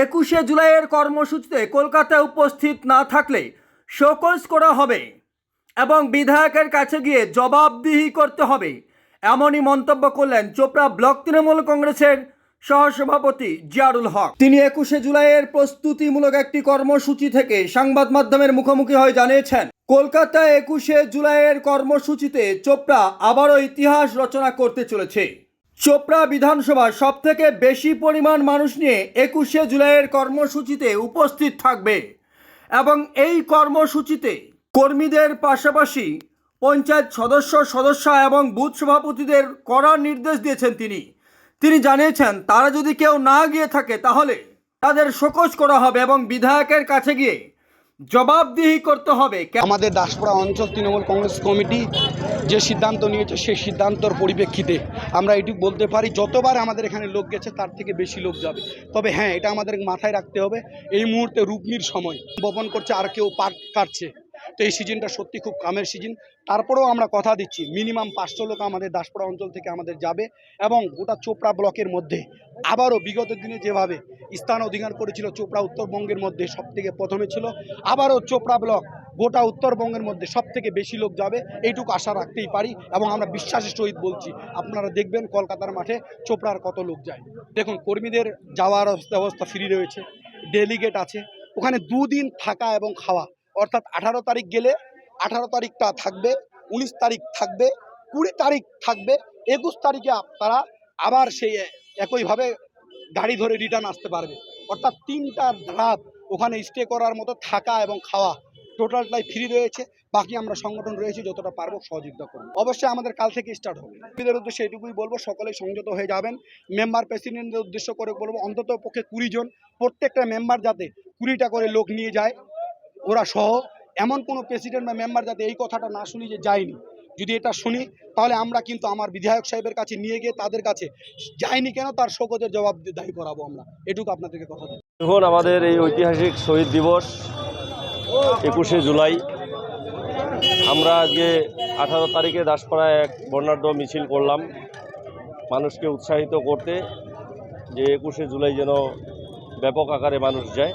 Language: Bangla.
একুশে জুলাইয়ের কর্মসূচিতে কলকাতায় উপস্থিত না থাকলে শোকজ করা হবে এবং বিধায়কের কাছে গিয়ে জবাবদিহি করতে হবে। এমনই মন্তব্য করলেন চোপড়া ব্লক তৃণমূল কংগ্রেসের সহসভাপতি জিয়ারুল হক। তিনি একুশে জুলাইয়ের প্রস্তুতিমূলক একটি কর্মসূচি থেকে সংবাদ মাধ্যমের মুখোমুখি হয়ে জানিয়েছেন, কলকাতায় একুশে জুলাইয়ের কর্মসূচিতে চোপড়া আবারও ইতিহাস রচনা করতে চলেছে। চোপড়া বিধানসভা সব থেকে বেশি পরিমাণ মানুষ নিয়ে একুশে জুলাইয়ের কর্মসূচিতে উপস্থিত থাকবে। এবং এই কর্মসূচিতে কর্মীদের পাশাপাশি পঞ্চায়েত সদস্য সদস্য এবং বুথ সভাপতিদের করার নির্দেশ দিয়েছেন তিনি। তিনি জানিয়েছেন, তারা যদি কেউ না গিয়ে থাকে তাহলে তাদের শোকজ করা হবে এবং বিধায়কের কাছে গিয়ে জবাবদিহি করতে হবে। আমাদের দাসপুরা অঞ্চল তৃণমূল কংগ্রেস কমিটি যে সিদ্ধান্ত নিয়েছে, সেই সিদ্ধান্তর পরিপ্রেক্ষিতে আমরা এটুকু বলতে পারি, যতবার আমাদের এখানে লোক গেছে, তার থেকে বেশি লোক যাবে। তবে হ্যাঁ এটা আমাদের মাথায় রাখতে হবে, এই মুহূর্তে রুগ্নির সময়। বপন করছে আর কেউ পাট কাটছে। তো এই সিজনটা সত্যি খুব কামের সিজন। তারপরেও আমরা কথা দিচ্ছি মিনিমাম পাঁচশো লোক আমাদের দাসপুরা অঞ্চল থেকে আমাদের যাবে এবং গোটা চোপড়া ব্লকের মধ্যে আবারও বিগত দিনে যেভাবে স্থান অধিকার করেছিল চোপড়া উত্তরবঙ্গের মধ্যে সব থেকে প্রথমে ছিল, আবারও চোপড়া ব্লক গোটা উত্তরবঙ্গের মধ্যে সব থেকে বেশি লোক যাবে এইটুকু আশা রাখতেই পারি এবং আমরা বিশ্বাসের সহিত বলছি, আপনারা দেখবেন কলকাতার মাঠে চোপড়ার কত লোক যায়। দেখুন, কর্মীদের যাওয়ার ব্যবস্থা ফ্রি রয়েছে ডেলিগেট আছে, ওখানে দুদিন থাকা এবং খাওয়া। অর্থাৎ আঠারো তারিখ গেলে আঠারো তারিখটা থাকবে, উনিশ তারিখ থাকবে, কুড়ি তারিখ থাকবে, একুশ তারিখে আপনারা আবার সেই একইভাবে গাড়ি ধরে রিটার্ন আসতে পারবে। অর্থাৎ তিনটা রাত ওখানে স্টে করার মতো থাকা এবং খাওয়া টোটালটাই ফ্রি রয়েছে। বাকি আমরা সংগঠন রয়েছে, যতটা পারব সহযোগিতা করব। অবশ্যই আমাদের কাল থেকে স্টার্ট হবে। কর্মীদের উদ্দেশ্যে এটুকুই বলব, সকলেই সংযত হয়ে যাবেন। মেম্বার প্রেসিডেন্টদের উদ্দেশ্য করে বলব অন্তত পক্ষে কুড়ি জন, প্রত্যেকটা মেম্বার যাতে কুড়িটা করে লোক নিয়ে যায়। ওরা সহ এমন কোনো প্রেসিডেন্ট বা মেম্বার যাতে এই কথাটা না শুনি যে যায়নি। যদি এটা শুনি, তাহলে আমরা কিন্তু আমার বিধায়ক সাহেবের কাছে নিয়ে গিয়ে তাদের কাছে যায়নি কেন, তার শোকজের জবাব দায়ী করাবো আমরা। এটুকু আপনাদেরকে কথা দেখুন, আমাদের এই ঐতিহাসিক শহীদ দিবস একুশে জুলাই। আমরা আজকে আঠারো তারিখে দাসপাড়ায় এক বর্ণাঢ্য মিছিল করলাম। মানুষকে উৎসাহিত করতে যে একুশে জুলাই যেন ব্যাপক আকারে মানুষ যায়।